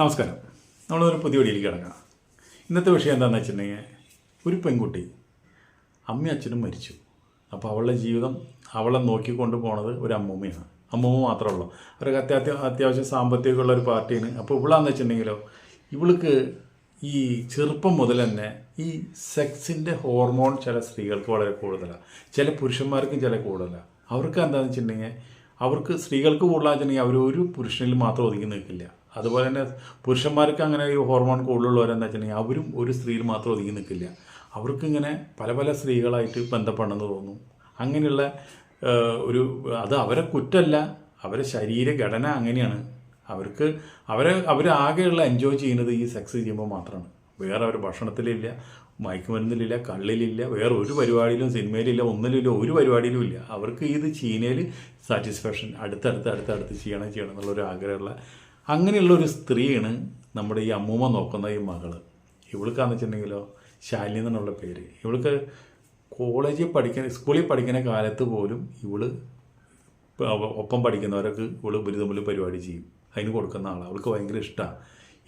നമസ്കാരം. നമ്മളൊരു പുതിയ വീഡിയോയിലേക്ക് കിടക്കാം. ഇന്നത്തെ വിഷയം എന്താണെന്ന് വെച്ചിട്ടുണ്ടെങ്കിൽ ഒരു പെൺകുട്ടി അമ്മയും അച്ഛനും മരിച്ചു. അപ്പോൾ അവളുടെ ജീവിതം അവളെ നോക്കിക്കൊണ്ട് പോണത് ഒരു അമ്മൂമ്മയാണ്. അമ്മൂമ്മ മാത്രമേ ഉള്ളൂ. അവർക്ക് അത്യാവശ്യം അത്യാവശ്യം സാമ്പത്തികമുള്ള ഒരു പാർട്ടിയാണ്. അപ്പോൾ ഇവളാന്ന് വെച്ചിട്ടുണ്ടെങ്കിലോ ഇവൾക്ക് ഈ ചെറുപ്പം മുതൽ തന്നെ ഈ സെക്സിന്റെ ഹോർമോൺ ചില സ്ത്രീകൾക്ക് വളരെ കൂടുതലാണ് ചില പുരുഷന്മാർക്കും ചില കൂടുതലാണ് അവർക്ക് എന്താണെന്ന് വെച്ചിട്ടുണ്ടെങ്കിൽ അവർക്ക് സ്ത്രീകൾക്ക് കൂടുതലാണെന്ന് വെച്ചിട്ടുണ്ടെങ്കിൽ അവർ ഒരു പുരുഷനിൽ മാത്രം ഒതുങ്ങി നിൽക്കില്ല. അതുപോലെ തന്നെ പുരുഷന്മാർക്ക് അങ്ങനെ ഈ ഹോർമോൺ കൂടുതലുള്ളവരെന്താ വെച്ചിട്ടുണ്ടെങ്കിൽ അവരും ഒരു സ്ത്രീയിൽ മാത്രം ഒതുങ്ങി നിൽക്കില്ല. അവർക്കിങ്ങനെ പല പല സ്ത്രീകളായിട്ട് ബന്ധപ്പെടണമെന്ന് തോന്നും. അങ്ങനെയുള്ള ഒരു അത് അവരെ കുറ്റമല്ല അവരെ ശരീരഘടന അങ്ങനെയാണ്. അവർക്ക് അവരെ അവരാകെയുള്ള എൻജോയ് ചെയ്യുന്നത് ഈ സെക്സ് ചെയ്യുമ്പോൾ മാത്രമാണ്. വേറെ അവർ ഭക്ഷണത്തിലില്ല മയക്കുമരുന്നിലില്ല കള്ളിലില്ല വേറെ ഒരു പരിപാടിയിലും സിനിമയിലില്ല ഒന്നിലില്ല ഒരു പരിപാടിയിലും ഇല്ല. അവർക്ക് ഇത് ചെയ്യുന്നതിൽ സാറ്റിസ്ഫാക്ഷൻ അടുത്തടുത്ത് അടുത്തടുത്ത് ചെയ്യണം ചെയ്യണം എന്നുള്ളൊരു ആഗ്രഹമുള്ള അങ്ങനെയുള്ള ഒരു സ്ത്രീയാണ് നമ്മുടെ ഈ അമ്മൂമ്മ നോക്കുന്ന ഈ മകൾ ഇവൾക്കാന്ന് വെച്ചിട്ടുണ്ടെങ്കിലോ ശാലിനി എന്നുള്ള പേര്. ഇവൾക്ക് കോളേജിൽ പഠിക്കുന്ന സ്കൂളിൽ പഠിക്കുന്ന കാലത്ത് പോലും ഇവൾ ഒപ്പം പഠിക്കുന്നവരൊക്കെ ഇവൾ ബിരുദമുള്ള പരിപാടി ചെയ്യും. അതിന് കൊടുക്കുന്ന ആളാണ് അവൾക്ക് ഭയങ്കര ഇഷ്ടമാണ്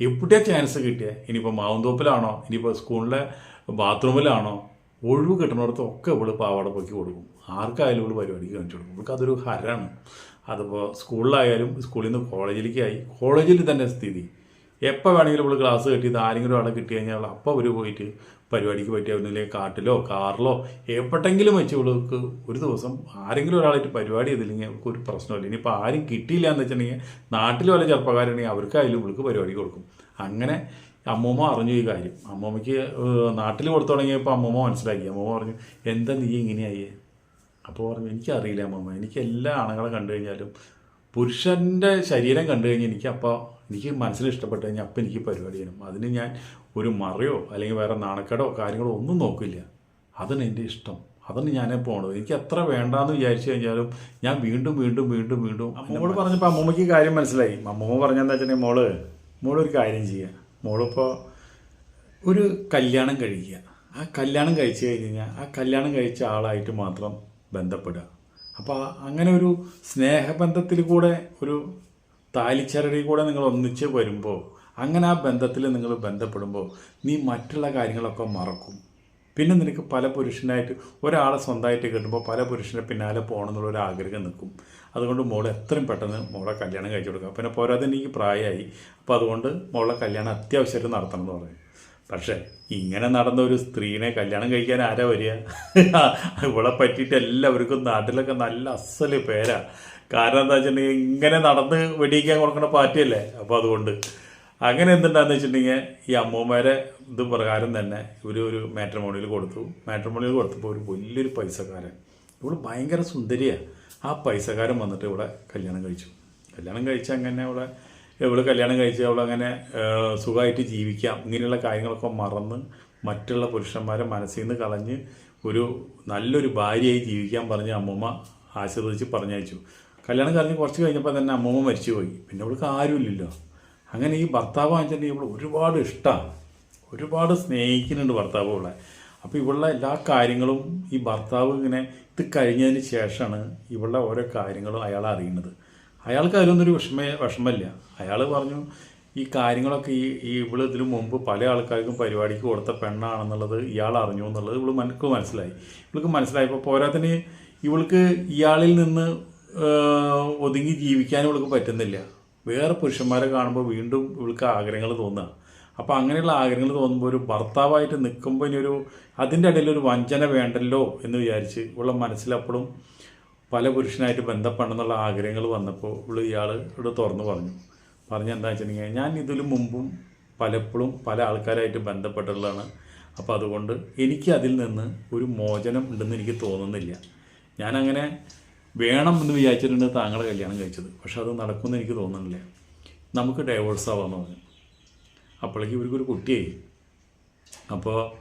എവിടെ ചാൻസ് കിട്ടിയ? ഇനിയിപ്പോൾ മാവുന്തോപ്പിലാണോ ഇനിയിപ്പോൾ സ്കൂളിലെ ബാത്റൂമിലാണോ ഒഴിവ് കിട്ടുന്നിടത്തൊക്കെ ഇവൾ പാവാട പൊക്കി കൊടുക്കും. ആർക്കായാലും ഇവൾ പരിപാടിക്ക് കാണിച്ചു കൊടുക്കും. ഇവൾക്ക് അതൊരു ഹരാണ്. അതിപ്പോൾ സ്കൂളിലായാലും സ്കൂളിൽ നിന്ന് കോളേജിലേക്കായി കോളേജിൽ തന്നെ സ്ഥിതി. എപ്പോൾ വേണമെങ്കിലും ഇവൾ ക്ലാസ് കിട്ടിയത് ആരെങ്കിലും ഒരാളെ കിട്ടി കഴിഞ്ഞാൽ അപ്പോൾ അവർ പോയിട്ട് പരിപാടിക്ക് പറ്റിയ ഒന്നില്ലെങ്കിൽ കാട്ടിലോ കാറിലോ എപ്പോഴെങ്കിലും വെച്ച് ഇവൾക്ക് ഒരു ദിവസം ആരെങ്കിലും ഒരാളായിട്ട് പരിപാടി ചെയ്തില്ലെങ്കിൽ അവൾക്ക് ഒരു പ്രശ്നമില്ല ഇനിയിപ്പോൾ ആരും കിട്ടിയില്ല എന്ന് വെച്ചിട്ടുണ്ടെങ്കിൽ നാട്ടിൽ വല്ല ചെറുപ്പക്കാരുണ്ടെങ്കിൽ അവർക്കായാലും ഇവൾക്ക് പരിപാടി കൊടുക്കും. അങ്ങനെ അമ്മൂമ്മ അറിഞ്ഞു ഈ കാര്യം. അമ്മൂമ്മയ്ക്ക് നാട്ടിൽ കൊടുത്തു തുടങ്ങിയപ്പോൾ അമ്മൂമ്മ മനസ്സിലാക്കി. അമ്മൂമ്മ പറഞ്ഞു എന്താ നീ ഇങ്ങനെയായി? അപ്പോൾ പറഞ്ഞു എനിക്കറിയില്ല അമ്മൂമ്മ. എനിക്ക് എല്ലാ ആണുങ്ങളെ കണ്ടു കഴിഞ്ഞാലും പുരുഷന്റെ ശരീരം കണ്ടു കഴിഞ്ഞാൽ എനിക്ക് അപ്പോൾ എനിക്ക് മനസ്സിൽ ഇഷ്ടപ്പെട്ട് കഴിഞ്ഞാൽ അപ്പം എനിക്ക് പരിപാടി ചെയ്യണം. അതിന് ഞാൻ ഒരു മറയോ അല്ലെങ്കിൽ വേറെ നാണക്കേടോ കാര്യങ്ങളോ ഒന്നും നോക്കില്ല. അതാണ് എന്റെ ഇഷ്ടം. അതാണ് ഞാനേ പോകണത് എനിക്ക് എത്ര വേണ്ടാന്ന് വിചാരിച്ചു കഴിഞ്ഞാലും ഞാൻ വീണ്ടും വീണ്ടും വീണ്ടും വീണ്ടും അമ്മോട് പറഞ്ഞപ്പോൾ അമ്മൂമ്മയ്ക്ക് കാര്യം മനസ്സിലായി. അമ്മൂമ്മ പറഞ്ഞെന്താ വെച്ചിട്ടുണ്ടെങ്കിൽ മോൾ മോളൊരു കാര്യം ചെയ്യുക മോളിപ്പോൾ ഒരു കല്യാണം കഴിക്കുക. ആ കല്യാണം കഴിച്ചു കഴിഞ്ഞ് കഴിഞ്ഞാൽ ആ കല്യാണം കഴിച്ച ആളായിട്ട് മാത്രം ബന്ധപ്പെടുക. അപ്പോൾ അങ്ങനെ ഒരു സ്നേഹബന്ധത്തിൽ കൂടെ ഒരു താലിച്ചരടി കൂടെ നിങ്ങൾ ഒന്നിച്ച് വരുമ്പോൾ അങ്ങനെ ആ ബന്ധത്തിൽ നിങ്ങൾ ബന്ധപ്പെടുമ്പോൾ നീ മറ്റുള്ള കാര്യങ്ങളൊക്കെ മറക്കും. പിന്നെ നിനക്ക് പല പുരുഷനായിട്ട് ഒരാളെ സ്വന്തമായിട്ട് കിട്ടുമ്പോൾ പല പുരുഷനെ പിന്നാലെ പോകണം എന്നുള്ളൊരു ആഗ്രഹം നിൽക്കും. അതുകൊണ്ട് മോളെ എത്രയും പെട്ടെന്ന് മോളെ കല്യാണം കഴിച്ചു കൊടുക്കുക പിന്നെ പോരാതെ എനിക്ക് പ്രായമായി. അപ്പോൾ അതുകൊണ്ട് മോളെ കല്യാണം അത്യാവശ്യമായിട്ട് നടത്തണം എന്ന് പറയും. പക്ഷേ ഇങ്ങനെ നടന്ന ഒരു സ്ത്രീനെ കല്യാണം കഴിക്കാൻ ആരാ വരിക? ഇവളെ പറ്റിയിട്ട് എല്ലാവർക്കും നാട്ടിലൊക്കെ നല്ല അസൽ പേരാ. കാരണം എന്താ വെച്ചിട്ടുണ്ടെങ്കിൽ ഇങ്ങനെ നടന്ന് വെടിയിക്കാൻ കൊടുക്കുന്ന പാർട്ടിയല്ലേ? അപ്പോൾ അതുകൊണ്ട് അങ്ങനെ എന്തുണ്ടാന്ന് വെച്ചിട്ടുണ്ടെങ്കിൽ ഈ അമ്മൂമ്മേരെ ഇത് പ്രകാരം തന്നെ ഇവർ ഒരു മാട്രിമോണിയിൽ കൊടുത്തു. മാട്രിമോണിയിൽ കൊടുത്തപ്പോൾ ഒരു വലിയൊരു പൈസക്കാരൻ. ഇവൾ ഭയങ്കര സുന്ദരിയാണ് ആ പൈസക്കാരൻ വന്നിട്ട് ഇവിടെ കല്യാണം കഴിച്ചു. കല്യാണം കഴിച്ച അങ്ങനെ ഇവിടെ ഇവൾ കല്യാണം കഴിച്ച് അവളങ്ങനെ സുഖമായിട്ട് ജീവിക്കാം. ഇങ്ങനെയുള്ള കാര്യങ്ങളൊക്കെ മറന്ന് മറ്റുള്ള പുരുഷന്മാരെ മനസ്സിൽ നിന്ന് കളഞ്ഞ് ഒരു നല്ലൊരു ഭാര്യയായി ജീവിക്കാൻ പറഞ്ഞ് അമ്മൂമ്മ ആശീർവദിച്ച് പറഞ്ഞയച്ചു. കല്യാണം കഴിഞ്ഞ് കുറച്ച് കഴിഞ്ഞപ്പോൾ തന്നെ അമ്മൂമ്മ മരിച്ചുപോയി. പിന്നെ അവൾക്ക് ആരുമില്ലല്ലോ. അങ്ങനെ ഈ ഭർത്താവ് വാങ്ങിച്ചിട്ടുണ്ടെങ്കിൽ ഇവിടെ ഒരുപാട് ഇഷ്ടമാണ് ഒരുപാട് സ്നേഹിക്കുന്നുണ്ട് ഭർത്താവ് ഇവിടെ അപ്പോൾ ഇവളുടെ എല്ലാ കാര്യങ്ങളും ഈ ഭർത്താവ് ഇങ്ങനെ ഇത് കഴിഞ്ഞതിന് ശേഷമാണ് ഇവളുടെ ഓരോ കാര്യങ്ങളും അയാൾ അറിയുന്നത്. അയാൾക്ക് അതിലൊന്നും ഒരു വിഷമ വിഷമമില്ല. അയാൾ പറഞ്ഞു ഈ കാര്യങ്ങളൊക്കെ ഈ ഈ ഇവൾ ഇതിനു മുമ്പ് പല ആൾക്കാർക്കും പരിപാടിക്ക് കൊടുത്ത പെണ്ണാണെന്നുള്ളത് ഇയാൾ അറിഞ്ഞു എന്നുള്ളത് ഇവൾ മനക്ക് മനസ്സിലായി. ഇവൾക്ക് മനസ്സിലായപ്പോൾ പോരാത്തിന് ഇവൾക്ക് ഇയാളിൽ നിന്ന് ഒതുങ്ങി ജീവിക്കാൻ ഇവൾക്ക് പറ്റുന്നില്ല. വേറെ പുരുഷന്മാരെ കാണുമ്പോൾ വീണ്ടും ഇവൾക്ക് ആഗ്രഹങ്ങൾ തോന്നുക. അപ്പോൾ അങ്ങനെയുള്ള ആഗ്രഹങ്ങൾ തോന്നുമ്പോൾ ഒരു ഭർത്താവായിട്ട് നിൽക്കുമ്പോൾ ഇനി ഒരു അതിന്റെ ഇടയിൽ ഒരു വഞ്ചന വേണ്ടല്ലോ എന്ന് വിചാരിച്ച് ഇവളുടെ മനസ്സിലപ്പോഴും പല പുരുഷനായിട്ട് ബന്ധപ്പെടണമെന്നുള്ള ആഗ്രഹങ്ങൾ വന്നപ്പോൾ ഇവൾ ഇയാൾ ഇവിടെ തുറന്നു പറഞ്ഞു. പറഞ്ഞ എന്താ വെച്ചിട്ടുണ്ടെങ്കിൽ ഞാൻ ഇതിലും മുമ്പും പലപ്പോഴും പല ആൾക്കാരായിട്ട് ബന്ധപ്പെട്ടുള്ളതാണ് അപ്പോൾ അതുകൊണ്ട് എനിക്ക് അതിൽ നിന്ന് ഒരു മോചനം ഉണ്ടെന്ന് എനിക്ക് തോന്നുന്നില്ല. ഞാനങ്ങനെ വേണം എന്ന് വിചാരിച്ചിട്ടുണ്ട് താങ്കളെ കല്യാണം കഴിച്ചത്. പക്ഷെ അത് നടക്കുമെന്ന് എനിക്ക് തോന്നുന്നില്ല. നമുക്ക് ഡൈവോഴ്സ് ആവാമെന്ന് പറഞ്ഞു. അപ്പോഴേക്കും ഇവർക്കൊരു കുട്ടിയായി. അപ്പോൾ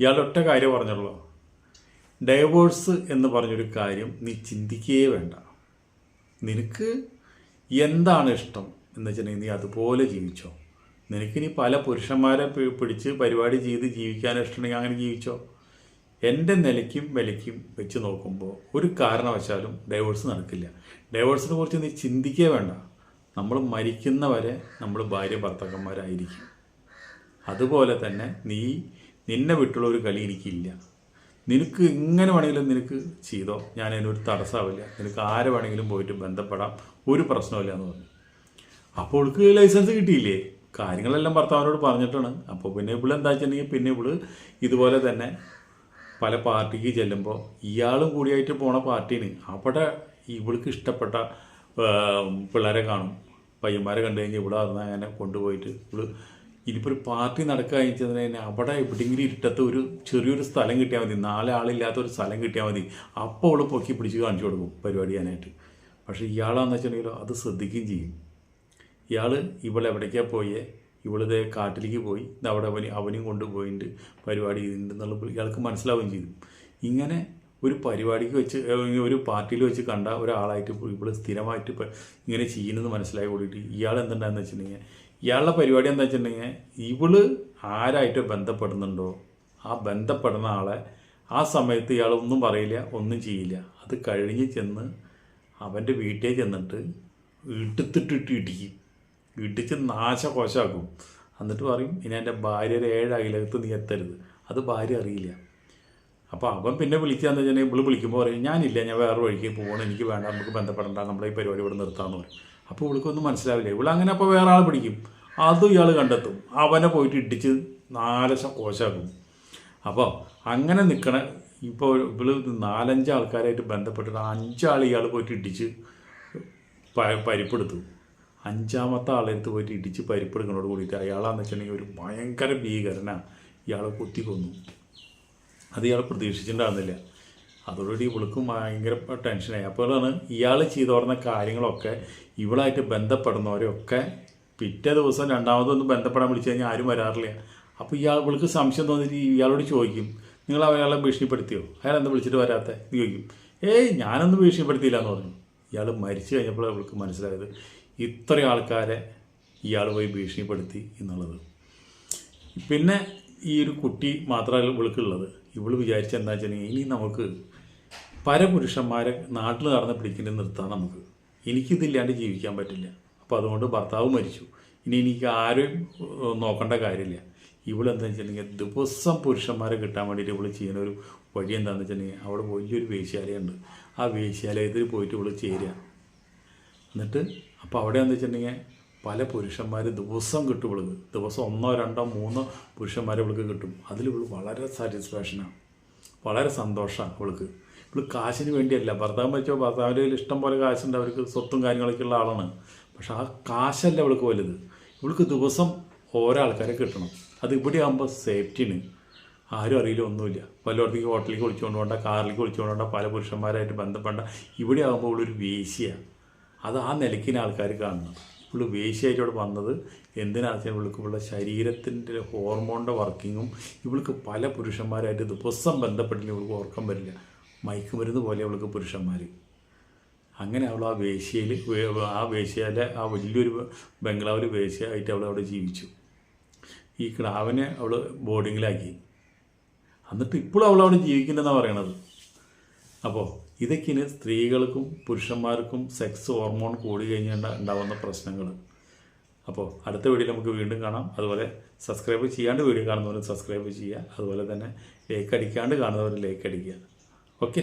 ഇയാളൊറ്റ കാര്യം പറഞ്ഞുള്ളൂ. ഡൈവോഴ്സ് എന്ന് പറഞ്ഞൊരു കാര്യം നീ ചിന്തിക്കുകയേ വേണ്ട. നിനക്ക് എന്താണ് ഇഷ്ടം എന്ന് വെച്ചിട്ടുണ്ടെങ്കിൽ നീ അതുപോലെ ജീവിച്ചോ. നിനക്കിനി പല പുരുഷന്മാരെ പിടിച്ച് പരിപാടി ചെയ്ത് ജീവിക്കാൻ ഇഷ്ടമുണ്ടെങ്കിൽ അങ്ങനെ ജീവിച്ചോ. എന്റെ നിലയ്ക്കും വിലയ്ക്കും വെച്ച് നോക്കുമ്പോൾ ഒരു കാരണവശാലും ഡൈവോഴ്സ് നടക്കില്ല. ഡൈവോഴ്സിനെ കുറിച്ച് നീ ചിന്തിക്കുക വേണ്ട. നമ്മൾ മരിക്കുന്നവരെ നമ്മൾ ഭാര്യ ഭർത്താക്കന്മാരായിരിക്കും. അതുപോലെ തന്നെ നീ നിന്നെ വിട്ടുള്ള ഒരു കളി എനിക്കില്ല. നിനക്ക് എങ്ങനെ വേണമെങ്കിലും നിനക്ക് ചെയ്തോ? ഞാൻ അതിനൊരു തടസ്സമാവില്ല നിനക്ക് ആരെ വേണമെങ്കിലും പോയിട്ട് ബന്ധപ്പെടാം. ഒരു പ്രശ്നമില്ല എന്ന് പറഞ്ഞു. അപ്പോൾ അവൾക്ക് ലൈസൻസ് കിട്ടിയില്ലേ? കാര്യങ്ങളെല്ലാം ഭർത്താവിനോട് പറഞ്ഞിട്ടാണ്. അപ്പോൾ പിന്നെ ഇവിടെ എന്താ വെച്ചിട്ടുണ്ടെങ്കിൽ പിന്നെ ഇവിടെ ഇതുപോലെ തന്നെ പല പാർട്ടിക്ക് ചെല്ലുമ്പോൾ ഇയാളും കൂടിയായിട്ട് പോണ പാർട്ടീന് അവിടെ ഇവൾക്ക് ഇഷ്ടപ്പെട്ട പിള്ളേരെ കാണും. പയ്യന്മാരെ കണ്ടു കഴിഞ്ഞാൽ ഇവിടെ പറഞ്ഞാൽ അങ്ങനെ കൊണ്ടുപോയിട്ട് ഇവൾ ഇനിയിപ്പോൾ ഒരു പാർട്ടി നടക്കുക കഴിഞ്ഞാൽ തന്നെ അവിടെ എവിടെയെങ്കിലും ഇരുട്ടത്ത് ഒരു ചെറിയൊരു സ്ഥലം കിട്ടിയാൽ മതി. നാലാളില്ലാത്ത ഒരു സ്ഥലം കിട്ടിയാൽ മതി. അപ്പോൾ അവൾ പൊക്കി പിടിച്ച് കാണിച്ചു കൊടുക്കും പരിപാടി ചെയ്യാനായിട്ട്. പക്ഷേ ഇയാളാന്ന് വെച്ചിട്ടുണ്ടെങ്കിലോ അത് ശ്രദ്ധിക്കുകയും ചെയ്യും. ഇയാൾ ഇവളെവിടേക്കാണ് പോയേ? ഇവളിത് കാട്ടിലേക്ക് പോയി. ഇത് അവിടെ അവന് അവനും കൊണ്ടുപോയിട്ട് പരിപാടി ചെയ്തിട്ടുണ്ടെന്നുള്ള ഇയാൾക്ക് മനസ്സിലാവുകയും ചെയ്തു. ഇങ്ങനെ ഒരു പരിപാടിക്ക് വെച്ച് ഒരു പാർട്ടിയിൽ വെച്ച് കണ്ട ഒരാളായിട്ട് ഇവിടെ സ്ഥിരമായിട്ട് ഇങ്ങനെ ചെയ്യുന്നത് മനസ്സിലായി കൂടിയിട്ട് ഇയാൾ എന്തുണ്ടായെന്ന് വെച്ചിട്ടുണ്ടെങ്കിൽ ഇയാളുടെ പരിപാടി എന്താ വെച്ചിട്ടുണ്ടെങ്കിൽ ഇവൾ ആരായിട്ട് ബന്ധപ്പെടുന്നുണ്ടോ ആ ബന്ധപ്പെടുന്ന ആളെ ആ സമയത്ത് ഇയാൾ ഒന്നും പറയില്ല ഒന്നും ചെയ്യില്ല. അത് കഴിഞ്ഞ് ചെന്ന് അവന്റെ വീട്ടിൽ ചെന്നിട്ട് എടുത്തിട്ടിട്ട് ഇടിക്കും. ഇടിച്ച് നാശകോശാക്കും എന്നിട്ട് പറയും ഇനി എന്റെ ഭാര്യയുടെ ഏഴ് അയലകത്ത് നീ എത്തരുത്. അത് ഭാര്യ അറിയില്ല. അപ്പോൾ അവൻ പിന്നെ വിളിക്കാന്ന് വെച്ചിട്ടുണ്ടെങ്കിൽ ഇവൾ വിളിക്കുമ്പോൾ പറയും ഞാനില്ല ഞാൻ വേറെ വഴിക്ക് പോകണം. എനിക്ക് വേണ്ട നമുക്ക് ബന്ധപ്പെടണ്ട. നമ്മളെ ഈ പരിപാടി ഇവിടെ നിർത്താമെന്ന് പറയും. അപ്പോൾ ഇവൾക്കൊന്നും മനസ്സിലാവില്ല. ഇവിടെ അങ്ങനെ അപ്പോൾ വേറെ ആൾ പിടിക്കും. അതും ഇയാൾ കണ്ടെത്തും. അവനെ പോയിട്ട് ഇടിച്ച് നാലശ കോശാക്കും അപ്പോൾ അങ്ങനെ നിൽക്കണ ഇപ്പോൾ ഇവൾ നാലഞ്ച് ആൾക്കാരായിട്ട് ബന്ധപ്പെട്ടിട്ട് അഞ്ചാൾ ഇയാൾ പോയിട്ട് ഇടിച്ച് പരിപ്പെടുത്തു. അഞ്ചാമത്തെ ആളെടുത്ത് പോയിട്ട് ഇടിച്ച് പരിപ്പെടുക്കുന്നതോട് കൂടിയിട്ട് അയാളാന്ന് വെച്ചിട്ടുണ്ടെങ്കിൽ ഒരു ഭയങ്കര ഭീകരനാണ് ഇയാളെ കുത്തിക്കൊന്നു അത് ഇയാൾ പ്രതീക്ഷിച്ചിട്ടുണ്ടായിരുന്നില്ല. അതോടുകൂടി ഇവൾക്കും ഭയങ്കര ടെൻഷനായി അപ്പോഴാണ് ഇയാൾ ചെയ്തു പറഞ്ഞ കാര്യങ്ങളൊക്കെ ഇവളായിട്ട് ബന്ധപ്പെടുന്നവരെയൊക്കെ പിറ്റേ ദിവസം രണ്ടാമതൊന്ന് ബന്ധപ്പെടാൻ വിളിച്ചു കഴിഞ്ഞാൽ ആരും വരാറില്ല. അപ്പോൾ ഇയാൾ ഇവൾക്ക് സംശയം തോന്നിയിട്ട് ഇയാളോട് ചോദിക്കും. നിങ്ങൾ അയാളെ ഭീഷണിപ്പെടുത്തിയോ? അയാൾ എന്താ വിളിച്ചിട്ട് വരാത്തെ? ചോദിക്കും. ഏയ് ഞാനൊന്നും ഭീഷണിപ്പെടുത്തിയില്ല എന്ന് പറഞ്ഞു. ഇയാൾ മരിച്ചു കഴിഞ്ഞപ്പോൾ അവൾക്ക് മനസ്സിലായത്. ഇത്രയും ആൾക്കാരെ ഇയാൾ പോയി ഭീഷണിപ്പെടുത്തി എന്നുള്ളത്. പിന്നെ ഈ ഒരു കുട്ടി മാത്രമല്ല ഇവൾക്കുള്ളത്. ഇവൾ വിചാരിച്ച എന്താ വെച്ചിട്ടുണ്ടെങ്കിൽ ഇനി നമുക്ക് പരപുരുഷന്മാരെ നാട്ടിൽ നടന്ന് പിടിക്കുന്നത് നിർത്താം നമുക്ക്. എനിക്കിതില്ലാണ്ട് ജീവിക്കാൻ പറ്റില്ല. അപ്പോൾ അതുകൊണ്ട് ഭർത്താവ് മരിച്ചു. ഇനി എനിക്ക് ആരും നോക്കേണ്ട കാര്യമില്ല. ഇവളെന്താ വെച്ചിട്ടുണ്ടെങ്കിൽ ദിവസം പുരുഷന്മാരെ കിട്ടാൻ വേണ്ടിയിട്ട് ഇവൾ ചെയ്യുന്ന ഒരു വഴി എന്താണെന്ന് വെച്ചിട്ടുണ്ടെങ്കിൽ അവിടെ വലിയൊരു വേശ്യാലയുണ്ട് ആ വേശ്യാലയത്തിൽ പോയിട്ട് ഇവൾ ചേരുക. എന്നിട്ട് അപ്പോൾ അവിടെ എന്താ വെച്ചിട്ടുണ്ടെങ്കിൽ പല പുരുഷന്മാർ ദിവസം കിട്ടും ഇവൾക്ക്. ദിവസം ഒന്നോ രണ്ടോ മൂന്നോ പുരുഷന്മാർ ഇവൾക്ക് കിട്ടും. അതിൽ ഇവൾ വളരെ സാറ്റിസ്ഫാക്ഷനാണ് വളരെ സന്തോഷമാണ് ഇവൾക്ക്. ഇവൾ കാശിന് വേണ്ടിയല്ല. ഭർത്താവ് വെച്ചോ ഭർത്താവിന്റെ കയ്യിൽ ഇഷ്ടം പോലെ കാശുണ്ട്. അവർക്ക് സ്വത്തും കാര്യങ്ങളൊക്കെ ഉള്ള ആളാണ്. പക്ഷെ ആ കാശല്ല ഇവൾക്ക് വലുത്. ഇവൾക്ക് ദിവസം ഓരോ ആൾക്കാരെ കിട്ടണം. അത് ഇവിടെ ആകുമ്പോൾ സേഫ്റ്റിന് ആരും അറിയില്ല ഒന്നുമില്ല. പലയിടത്തേക്ക് ഹോട്ടലിലേക്ക് വിളിച്ചുകൊണ്ട് പോകണ്ട കാറിലേക്ക് വിളിച്ചുകൊണ്ട് പോകണ്ട പല പുരുഷന്മാരായിട്ട് ബന്ധപ്പെടേണ്ട. ഇവിടെ ആകുമ്പോൾ ഇവളൊരു വേശ്യയാണ് അത് ആ നിലയ്ക്കിന് ആൾക്കാർ കാണുന്നത് പുള്ളി വേശിയായിട്ട് ഇവിടെ വന്നത് എന്തിനാണെന്ന് ഇവൾക്ക് ഇവളുടെ ശരീരത്തിന്റെ ഹോർമോണിന്റെ വർക്കിങ്ങും ഇവൾക്ക് പല പുരുഷന്മാരായിട്ട് ദിവസം ബന്ധപ്പെട്ടില്ല ഇവൾക്ക് ഓർക്കം വരില്ല. മയക്കുമരുന്ന് പോലെ അവൾക്ക് പുരുഷന്മാർ അങ്ങനെ അവൾ ആ വേശ്യയിൽ ആ വേശ്യയിലെ ആ വലിയൊരു ബംഗ്ലാവിൽ വേശ്യയായിട്ട് അവൾ അവിടെ ജീവിച്ചു. ഈ കിടാവിനെ അവൾ ബോർഡിങ്ങിലാക്കി എന്നിട്ട് ഇപ്പോഴും അവൾ അവിടെ ജീവിക്കുന്നുണ്ടെന്നാണ് പറയണത്. അപ്പോൾ ഇതൊക്കെയാണ് സ്ത്രീകൾക്കും പുരുഷന്മാർക്കും സെക്സ് ഹോർമോൺ കൂടി കഴിഞ്ഞാൽ ഉണ്ടാവുന്ന പ്രശ്നങ്ങൾ അപ്പോൾ അടുത്ത വീഡിയോ നമുക്ക് വീണ്ടും കാണാം. അതുപോലെ സബ്സ്ക്രൈബ് ചെയ്യാണ്ട് വീഡിയോ കാണുന്നവർ സബ്സ്ക്രൈബ് ചെയ്യുക. അതുപോലെ തന്നെ ലേക്ക് അടിക്കാണ്ട് കാണുന്നവർ ലേക്ക് അടിക്കുക. ഓക്കെ